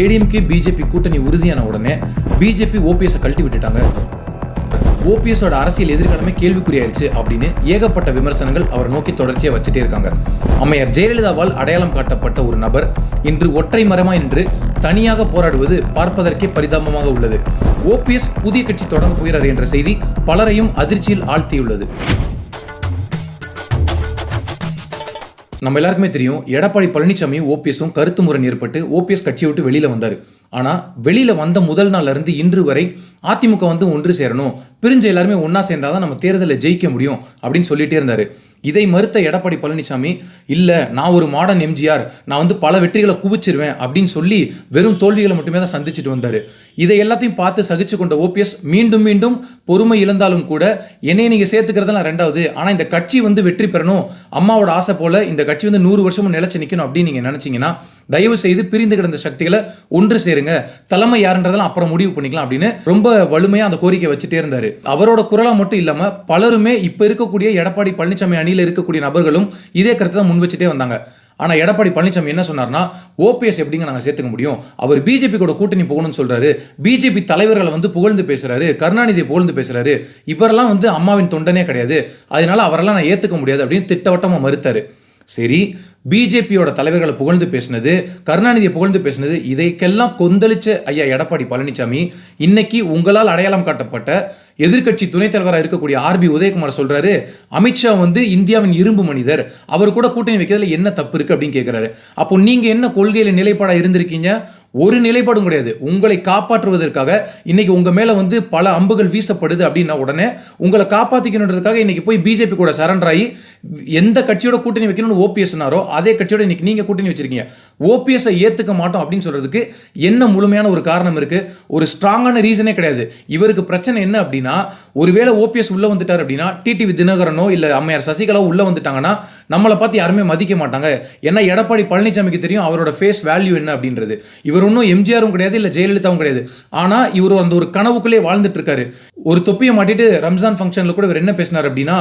ADMK BJP கூட்டணி உறுதியான உடனே பிஜேபி ஓபிஎஸ் கழட்டி விட்டுட்டாங்க. ஓபிஎஸோட அரசியல் எதிர்காலமே கேள்விக்குறியாயிருச்சு அப்படின்னு ஏகப்பட்ட விமர்சனங்கள் அவரை நோக்கி தொடர்ச்சியாக வச்சுட்டே இருக்காங்க. அம்மையார் ஜெயலலிதாவால் அடையாளம் காட்டப்பட்ட ஒரு நபர். இன்று ஒற்றை மரமா என்று தனியாக போராடுவது பார்ப்பதற்கே பரிதாபமாக உள்ளது. ஓபிஎஸ் புதிய கட்சி தொடங்க போகிறார் என்ற செய்தி பலரையும் அதிர்ச்சியில் ஆழ்த்தியுள்ளது. நம்ம எல்லாருக்குமே தெரியும் எடப்பாடி பழனிசாமி ஓபிஎஸும் கருத்து முரண் ஏற்பட்டு ஓபிஎஸ் கட்சியை விட்டு வெளியில் வந்தார். ஆனால் வெளியில் வந்த முதல் நாள்ல இருந்து இன்று வரை அதிமுக வந்து ஒன்று சேரணும். பிரிஞ்ச எல்லாருமே ஒன்றா சேர்ந்தால் தான் நம்ம தேர்தலில் ஜெயிக்க முடியும் அப்படின்னு சொல்லிட்டே இருந்தார். இதை மறுத்த எடப்பாடி பழனிசாமி இல்லை நான் ஒரு மாடர்ன் எம்ஜிஆர் நான் வந்து பல வெற்றிகளை குவிச்சிருவேன் அப்படின்னு சொல்லி வெறும் தோல்விகளை மட்டுமே தான் சந்திச்சுட்டு வந்தார். இதை எல்லாத்தையும் பார்த்து சகிச்சு கொண்ட ஓபிஎஸ் மீண்டும் மீண்டும் பொறுமை இழந்தாலும் கூட என்னையை நீங்கள் சேர்த்துக்கிறதெல்லாம் ரெண்டாவது. ஆனால் இந்த கட்சி வந்து வெற்றி பெறணும். அம்மாவோட ஆசை போல இந்த கட்சி வந்து நூறு வருஷமும் நிலச்சி நிற்கணும் அப்படின்னு நீங்கள் நினச்சிங்கன்னா தயவு செய்து பிரிந்து கிடந்த சக்திகளை ஒன்று சேருங்க. தலைமை யாருன்றதெல்லாம் அப்புறம் முடிவு பண்ணிக்கலாம் அப்படின்னு ரொம்ப வலிமையாக அந்த கோரிக்கை வச்சுட்டே இருந்தார். அவரோட குரலாக மட்டும் இல்லாமல் பலருமே இப்போ இருக்கக்கூடிய எடப்பாடி பழனிசாமி அணியில் இருக்கக்கூடிய நபர்களும் இதே கருத்தை தான் முன் வச்சுட்டே வந்தாங்க. ஆனால் எடப்பாடி பழனிசாமி என்ன சொன்னார்னா ஓபிஎஸ் எப்படிங்க நாங்கள் சேர்த்துக்க முடியும்? அவர் பிஜேபி கூட கூட்டணி போகணும்னு சொல்கிறாரு பிஜேபி தலைவர்களை வந்து புகழ்ந்து பேசுகிறாரு கருணாநிதியை புகழ்ந்து பேசுகிறாரு இவரெல்லாம் வந்து அம்மாவின் தொண்டனே கிடையாது. அதனால அவரெல்லாம் நான் ஏற்றுக்க முடியாது அப்படின்னு திட்டவட்டமாக மறுத்தார். சரி பிஜேபியோட தலைவர்களை புகழ்ந்து பேசினது கருணாநிதியை புகழ்ந்து பேசினது இதைக்கெல்லாம் கொந்தளிச்ச ஐயா எடப்பாடி பழனிசாமி இன்னைக்கு உங்களால் அடையாளம் காட்டப்பட்ட எதிர்க்கட்சி துணைத் தலைவராக இருக்கக்கூடிய ஆர்பி உதயகுமார் சொல்றாரு அமித்ஷா வந்து இந்தியாவின் இரும்பு மனிதர். அவர் கூட கூட்டணி வைக்கிறதுல என்ன தப்பு இருக்கு அப்படின்னு கேட்கிறாரு அப்போ நீங்க என்ன கொள்கையில நிலைப்பாடா இருந்திருக்கீங்க? ஒரு நிலைப்பாடும் கிடையாது. உங்களை காப்பாற்றுவதற்காக இன்னைக்கு உங்க மேல வந்து பல அம்புகள் வீசப்படுது அப்படின்னா உடனே உங்களை காப்பாத்திக்கணுன்றதுக்காக இன்னைக்கு போய் பிஜேபி கூட சரண்டர் ஆகி எந்த கட்சியோட கூட்டணி வைக்கணும்னு ஓபிஎஸ்னாரோ அதே கட்சியோட இன்னைக்கு நீங்க கூட்டணி வச்சிருக்கீங்க. ஓபிஎஸ்ஐ ஏற்றுக்க மாட்டோம் அப்படின்னு சொல்கிறதுக்கு என்ன முழுமையான ஒரு காரணம் இருக்குது ஒரு ஸ்ட்ராங்கான ரீசனே கிடையாது. இவருக்கு பிரச்சனை என்ன அப்படின்னா ஒருவேளை ஓபிஎஸ் உள்ளே வந்துட்டார் அப்படின்னா டிடிவி தினகரனோ இல்லை அம்மையார் சசிகலாவோ உள்ளே வந்துட்டாங்கன்னா நம்மளை பார்த்து யாருமே மதிக்க மாட்டாங்க. ஏன்னா எடப்பாடி பழனிசாமிக்கு தெரியும் அவரோட ஃபேஸ் வேல்யூ என்ன அப்படின்றது. இவர் ஒன்றும் எம்ஜிஆரும் கிடையாது இல்லை ஜெயலலிதாவும் கிடையாது. ஆனால் இவர் அந்த ஒரு கனவுக்குள்ளே வாழ்ந்துட்டு இருக்காரு. ஒரு தொப்பியை மாட்டிட்டு ரம்ஜான் ஃபங்க்ஷனில் கூட இவர் என்ன பேசினார் அப்படின்னா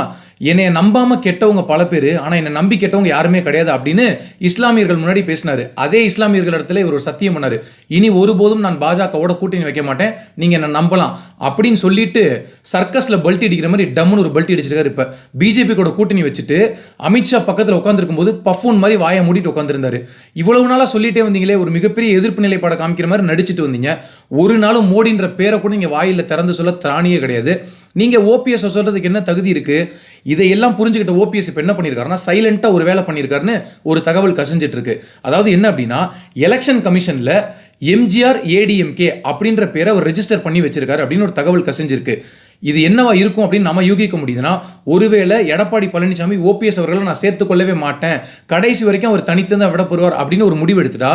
என்னை நம்பாமல் கெட்டவங்க பல பேர் ஆனால் என்னை நம்பி கெட்டவங்க யாருமே கிடையாது அப்படின்னு இஸ்லாமியர்கள் முன்னாடி பேசினார். அதே இஸ்லாமியர்கள் இடத்துல இவர் ஒரு சத்தியம் பண்ணார். இனி ஒருபோதும் நான் பாஜகவோட கூட்டணி வைக்க மாட்டேன். நீங்க என்ன நம்பலாம். அப்படின்னு சொல்லிட்டு சர்க்கஸ்ல பல்ட்டி அடிக்கிற மாதிரி டம்முன்னு ஒரு பல்ட்டி அடிச்சிருக்காரு இப்ப. பிஜேபி கூட கூட்டணி வச்சுட்டு அமித்ஷா பக்கத்தில் உட்காந்துருக்கும் போது பஃபூன் மாதிரி வாயை மூடிட்டு உட்காந்துருந்தாரு இவ்வளவு நாளாக சொல்லிட்டே வந்தீங்களே ஒரு மிகப்பெரிய எதிர்ப்பு நிலைப்பாட காமிக்கிற மாதிரி நடிச்சிட்டு வந்தீங்க. ஒரு நாளும் மோடின்ற பேரை கூட நீங்கள் வாயில் திறந்து சொல்ல திராணியே கிடையாது. நீங்கள் ஓபிஎஸ் சொல்கிறதுக்கு என்ன தகுதி இருக்குது இதையெல்லாம் புரிஞ்சுக்கிட்ட ஓபிஎஸ் இப்போ என்ன பண்ணியிருக்காருன்னா சைலண்ட்டாக ஒரு வேலை பண்ணியிருக்காருன்னு ஒரு தகவல் கசஞ்சிட்டுருக்கு அதாவது என்ன அப்படின்னா எலெக்ஷன் கமிஷனில் எம்ஜிஆர் ஏடிஎம்கே அப்படின்ற பேரை அவர் ரெஜிஸ்டர் பண்ணி வச்சிருக்காரு அப்படின்னு ஒரு தகவல் கசிஞ்சிருக்கு. இது என்னவா இருக்கும் அப்படின்னு நம்ம யூகிக்க முடியுதுன்னா ஒருவேளை எடப்பாடி பழனிசாமி ஓபிஎஸ் அவர்களை நான் சேர்த்துக்கொள்ளவே மாட்டேன். கடைசி வரைக்கும் அவர் தனித்து விடப்படுவார் அப்படின்னு ஒரு முடிவு எடுத்துட்டா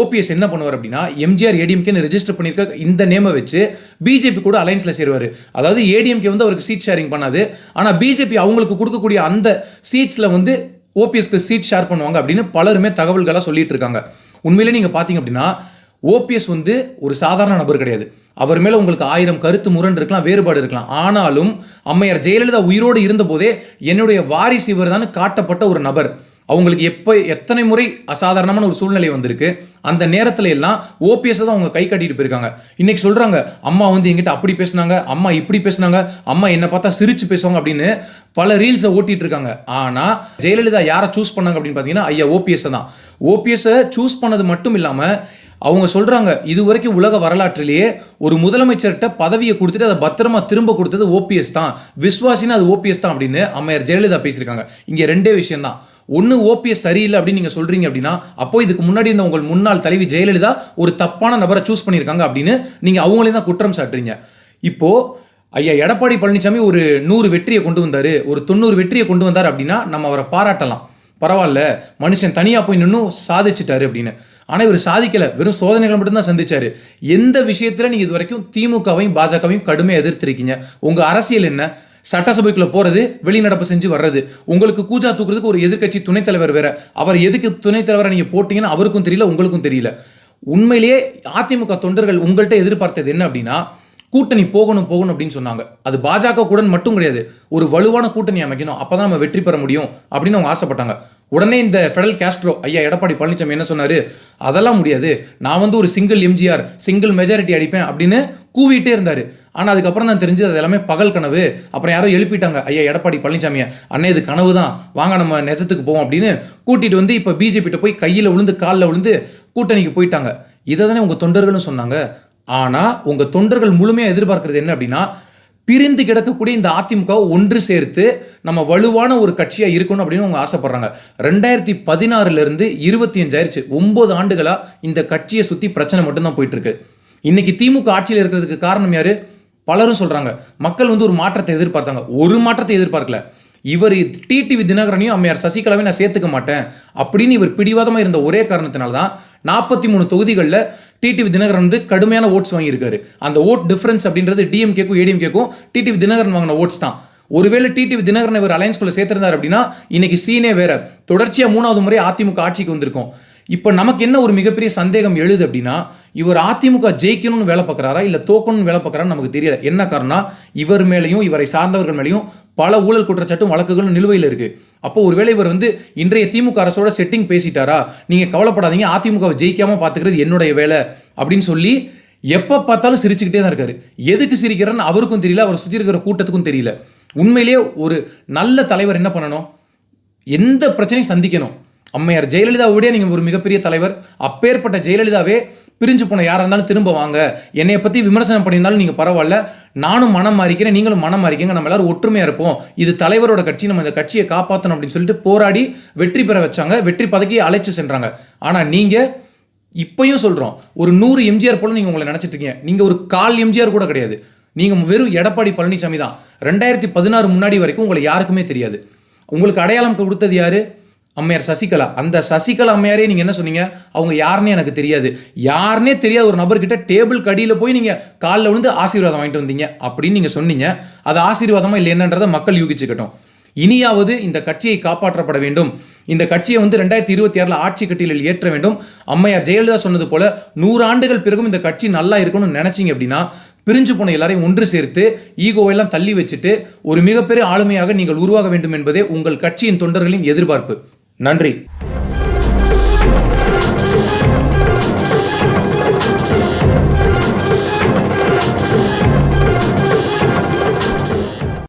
ஓபிஎஸ் என்ன பண்ணுவார் அப்படின்னா எம்ஜிஆர் ஏடிஎம்கேன்னு ரெஜிஸ்டர் பண்ணியிருக்க இந்த நேமை வச்சு பிஜேபி கூட அலைன்ஸில் சேருவார். அதாவது ஏடிஎம்கே வந்து அவருக்கு சீட் ஷேரிங் பண்ணாது. ஆனால் பிஜேபி அவங்களுக்கு கொடுக்கக்கூடிய அந்த சீட்ஸில் வந்து ஓபிஎஸ்க்கு சீட் ஷேர் பண்ணுவாங்க அப்படின்னு பலருமே தகவல்களாக சொல்லிட்டு இருக்காங்க. உண்மையிலே நீங்கள் பார்த்தீங்க அப்படின்னா ஓபிஎஸ் வந்து ஒரு சாதாரண நபர் கிடையாது. அவர் மேலே உங்களுக்கு ஆயிரம் கருத்து முரண் இருக்கலாம் வேறுபாடு இருக்கலாம். ஆனாலும் அம்மையார் ஜெயலலிதா உயிரோடு இருந்தபோதே என்னுடைய வாரிசு இவர் தான் காட்டப்பட்ட ஒரு நபர். அவங்களுக்கு எப்போ எத்தனை முறை அசாதாரணமான ஒரு சூழ்நிலை வந்திருக்கு அந்த நேரத்தில் எல்லாம் ஓபிஎஸ் தான் அவங்க கை கட்டிட்டு போயிருக்காங்க. இன்னைக்கு சொல்றாங்க அம்மா வந்து எங்கிட்ட அப்படி பேசுனாங்க அம்மா இப்படி பேசுனாங்க அம்மா என்னை பார்த்தா சிரிச்சு பேசுவாங்க அப்படின்னு பல ரீல்ஸை ஓட்டிட்டு இருக்காங்க. ஆனா ஜெயலலிதா யாரை சூஸ் பண்ணாங்க அப்படின்னு பார்த்தீங்கன்னா ஐயா ஓபிஎஸ் தான். ஓபிஎஸ்ஸை சூஸ் பண்ணது மட்டும் இல்லாமல் அவங்க சொல்கிறாங்க இது வரைக்கும் உலக வரலாற்றிலேயே ஒரு முதலமைச்சர்கிட்ட பதவியை கொடுத்துட்டு அதை பத்திரமா திரும்ப கொடுத்தது ஓபிஎஸ் தான். விஸ்வாசின்னு அது ஓபிஎஸ் தான் அப்படின்னு அம்மையார் ஜெயலலிதா பேசியிருக்காங்க. இங்கே ரெண்டே விஷயம் தான். ஒன்று ஓபிஎஸ் சரியில்லை அப்படின்னு நீங்கள் சொல்கிறீங்க அப்படின்னா அப்போ இதுக்கு முன்னாடி இந்த உங்கள் முன்னாள் தலைவி ஜெயலலிதா ஒரு தப்பான நபரை சூஸ் பண்ணியிருக்காங்க அப்படின்னு நீங்கள் அவங்களே தான் குற்றம் சாட்டுறீங்க. இப்போது ஐயா எடப்பாடி பழனிசாமி ஒரு நூறு வெற்றியை கொண்டு வந்தார் ஒரு தொண்ணூறு வெற்றியை கொண்டு வந்தார் அப்படின்னா நம்ம அவரை பாராட்டலாம். பரவாயில்ல மனுஷன் தனியாக போய் நின்று சாதிச்சிட்டாரு அப்படின்னு. ஆனால் இவர் சாதிக்கலை. வெறும் சோதனைகளை மட்டும்தான் சந்திச்சார். எந்த விஷயத்தில் நீங்கள் இது வரைக்கும் திமுகவையும் பாஜகவையும் கடுமையாக எதிர்த்திருக்கீங்க? உங்கள் அரசியல் என்ன? சட்டசபைக்குள்ள போறது வெளிநடப்பு செஞ்சு வர்றது. உங்களுக்கு கூஜா தூக்குறதுக்கு ஒரு எதிர்க்கட்சி துணைத் தலைவர் வேற. அவர் எதுக்கு துணைத் தலைவரை நீங்க போட்டீங்கன்னு அவருக்கும் தெரியல உங்களுக்கும் தெரியல. உண்மையிலேயே அதிமுக தொண்டர்கள் உங்கள்கிட்ட எதிர்பார்த்தது என்ன அப்படின்னா கூட்டணி போகணும் போகணும் அப்படின்னு சொன்னாங்க. அது பாஜக கூட மட்டும் கிடையாது. ஒரு வலுவான கூட்டணி அமைக்கணும். அப்பதான் நம்ம வெற்றி பெற முடியும் அப்படின்னு அவங்க ஆசைப்பட்டாங்க. உடனே இந்த ஃபெடல் கேஸ்ட்ரோ ஐயா எடப்பாடி பழனிசாமி என்ன சொன்னார்? அதெல்லாம் முடியாது. நான் வந்து ஒரு சிங்கிள் எம்ஜிஆர் சிங்கிள் மெஜாரிட்டி அடிப்பேன் அப்படின்னு கூவிட்டே இருந்தார். ஆனால் அதுக்கப்புறம் தான் தெரிஞ்சு அது எல்லாமே பகல் கனவு. அப்புறம் யாரோ எழுப்பிட்டாங்க ஐயா எடப்பாடி பழனிசாமியை அண்ணே இது கனவு தான். வாங்க நம்ம நெஜத்துக்கு போவோம் அப்படின்னு கூட்டிகிட்டு வந்து இப்போ பிஜேபிகிட்ட போய் கையில் விழுந்து காலில் விழுந்து கூட்டணிக்கு போயிட்டாங்க. இதை தானே உங்கள் தொண்டர்களும் சொன்னாங்க. ஆனால் உங்கள் தொண்டர்கள் முழுமையாக எதிர்பார்க்கறது என்ன அப்படின்னா பிரிந்து கிடக்கக்கூடிய இந்த அதிமுகவை ஒன்று சேர்த்து நம்ம வலுவான ஒரு கட்சியாக இருக்கணும் அப்படின்னு அவங்க ஆசைப்படுறாங்க. ரெண்டாயிரத்தி பதினாறுலேருந்து இருபத்தி அஞ்சாயிருச்சு. ஒம்பது ஆண்டுகளாக இந்த கட்சியை சுற்றி பிரச்சனை மட்டும்தான் போயிட்டுருக்கு. இன்னைக்கு திமுக ஆட்சியில் இருக்கிறதுக்கு காரணம் யார்? பலரும் சொல்கிறாங்க மக்கள் வந்து ஒரு மாற்றத்தை எதிர்பார்த்தாங்க. ஒரு மாற்றத்தை எதிர்பார்க்கல. இவர் டிடிவி தினகரனையும் அம்மையார் சசிகலாவையும் நான் சேர்த்துக்க மாட்டேன் அப்படின்னு இவர் பிடிவாதமாக இருந்த ஒரே காரணத்தினால தான் நாற்பத்தி மூணு தொகுதிகளில் டிடிவி தினகரன் வந்து கடுமையான ஓட்ஸ் வாங்கியிருக்காரு. அந்த ஓட் டிஃபரன்ஸ் அப்படின்றது டிஎம்கேக்கும் ஏடிஎம்கேக்கும் டிடிவி தினகரன் வாங்கின ஓட்ஸ் தான். ஒருவேளை டிடிவி தினகரன் இவர் அலையன்ஸ்குள்ள சேர்த்திருந்தார் அப்படின்னா இன்னைக்கு சீனே வேற. தொடர்ச்சியாக மூணாவது முறை அதிமுக ஆட்சிக்கு வந்திருக்கும். இப்போ நமக்கு என்ன ஒரு மிகப்பெரிய சந்தேகம் எழுது அப்படின்னா இவர் அதிமுக ஜெயிக்கணும்னு வேலை பார்க்குறாரா இல்லை தோக்கணும்னு வேலை பார்க்குறான்னு நமக்கு தெரியல. என்ன காரணம் இவர் மேலேயும் இவரை சார்ந்தவர்கள் மேலேயும் பல ஊழல் குற்றச்சாட்டும் வழக்குகளும் நிலுவையில் இருக்குது அப்போ ஒருவேளை இவர் வந்து இன்றைய திமுக அரசோட செட்டிங் பேசிட்டாரா நீங்கள் கவலைப்படாதீங்க அதிமுகவை ஜெயிக்காமல் பார்த்துக்கிறது என்னுடைய வேலை அப்படின்னு சொல்லி எப்போ பார்த்தாலும் சிரிச்சுக்கிட்டே தான் இருக்காரு. எதுக்கு சிரிக்கிறான்னு அவருக்கும் தெரியல அவர் சுற்றி இருக்கிற கூட்டத்துக்கும் தெரியல. உண்மையிலேயே ஒரு நல்ல தலைவர் என்ன பண்ணணும்? எந்த பிரச்சனையும் சந்திக்கணும். அம்மையார் ஜெயலலிதாவுடைய நீங்கள் ஒரு மிகப்பெரிய தலைவர். அப்பேற்பட்ட ஜெயலலிதாவே பிரிஞ்சு போன யாராக இருந்தாலும் திரும்ப வாங்க. என்னையை பற்றி விமர்சனம் பண்ணியிருந்தாலும் நீங்கள் பரவாயில்ல. நானும் மனம் மாறிக்கிறேன் நீங்களும் மனம் மாறிக்கங்க. நம்ம எல்லாரும் ஒற்றுமையாக இருப்போம். இது தலைவரோட கட்சி நம்ம இந்த கட்சியை காப்பாற்றணும் அப்படின்னு சொல்லிட்டு போராடி வெற்றி பெற வச்சாங்க. வெற்றி பதக்கி அழைச்சு சென்றாங்க. ஆனால் நீங்கள் இப்பையும் சொல்கிறோம் ஒரு நூறு எம்ஜிஆர் போல நீங்கள் உங்களை நினச்சிட்டு இருக்கீங்க நீங்கள் ஒரு கால் எம்ஜிஆர் கூட கிடையாது. நீங்கள் வெறும் எடப்பாடி பழனிசாமி தான். ரெண்டாயிரத்தி பதினாறு முன்னாடி வரைக்கும் உங்களை யாருக்குமே தெரியாது. உங்களுக்கு அடையாளம் கொடுத்தது யாரு? அம்மையார் சசிகலா. அந்த சசிகலா அம்மையாரே நீங்கள் என்ன சொன்னீங்க? அவங்க யாருன்னே எனக்கு தெரியாது. யாருன்னே தெரியாத ஒரு நபர்கிட்ட டேபிள் கடியில் போய் நீங்கள் காலில் விழுந்து ஆசீர்வாதம் வாங்கிட்டு வந்தீங்க அப்படின்னு நீங்கள் சொன்னீங்க. அது ஆசீர்வாதமா இல்லை என்னன்றதை மக்கள் யூகிச்சுக்கட்டும். இனியாவது இந்த கட்சியை காப்பாற்றப்பட வேண்டும். இந்த கட்சியை வந்து ரெண்டாயிரத்தி இருபத்தி ஆறில் ஆட்சி கட்டிலில் ஏற்ற வேண்டும். அம்மையார் ஜெயலலிதா சொன்னது போல நூறு ஆண்டுகள் பிறகும் இந்த கட்சி நல்லா இருக்கணும்னு நினைச்சிங்க அப்படின்னா பிரிஞ்சு போன எல்லாரையும் ஒன்று சேர்த்து ஈகோவெல்லாம் தள்ளி வச்சுட்டு ஒரு மிகப்பெரிய ஆளுமையாக நீங்கள் உருவாக வேண்டும் என்பதே உங்கள் கட்சியின் தொண்டர்களின் எதிர்பார்ப்பு. நன்றி.